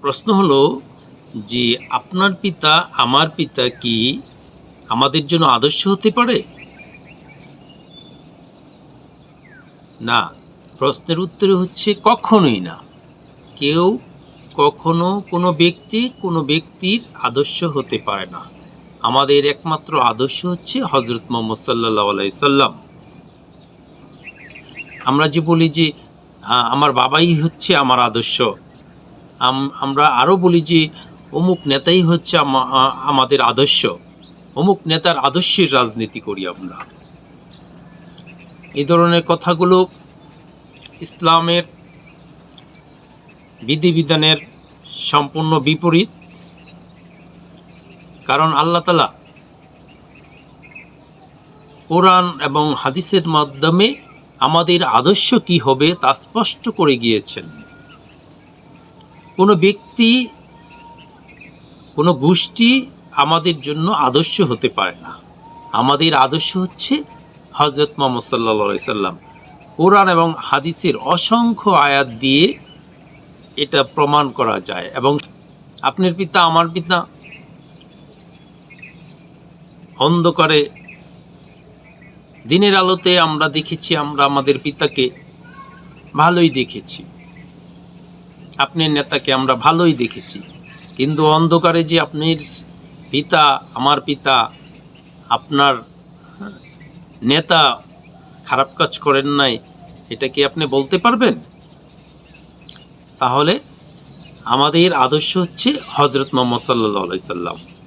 প্রশ্ন হলো যে আপনার পিতা, আমার পিতা কি আমাদের জন্য আদর্শ হতে পারে? না, প্রশ্নের উত্তরে হচ্ছে কখনোই না। কেউ কখনো কোনো ব্যক্তি কোনো ব্যক্তির আদর্শ হতে পারে না। আমাদের একমাত্র আদর্শ হচ্ছে হজরত মোহাম্মদ সাল্লাহ সাল্লাম। আমরা যে বলি যে আমার বাবাই হচ্ছে আমার আদর্শ। আমরা আরও বলি যে, অমুক নেতাই হচ্ছে আমাদের আদর্শ। অমুক নেতার আদর্শের রাজনীতি করি আমরা। এই ধরনের কথাগুলো ইসলামের বিধিবিধানের সম্পূর্ণ বিপরীত। কারণ আল্লাহ তালা কোরআন এবং হাদিসের মাধ্যমে আমাদের আদর্শ কি হবে তা স্পষ্ট করে গিয়েছেন। কোনো ব্যক্তি, কোনো গোষ্ঠী আমাদের জন্য আদর্শ হতে পারে না। আমাদের আদর্শ হচ্ছে হজরত মোহাম্মদ সাল্লা সাল্লাম। কোরআন এবং হাদিসের অসংখ্য আয়াত দিয়ে এটা প্রমাণ করা যায় এবং আপনার পিতা, আমার পিতা অন্ধকারে দিনের আলোতে আমরা দেখেছি, আমরা আমাদের পিতাকে ভালোই দেখেছি। আপনার নেতাকে আমরা ভালোই দেখেছি। কিন্তু অন্ধকারে যে আপনার পিতা, আমার পিতা, আপনার নেতা খারাপ কাজ করেন নাই, এটা কি আপনি বলতে পারবেন? তাহলে আমাদের আদর্শ হচ্ছে হজরত মোহাম্মদ সাল্লাহ সাল্লাম।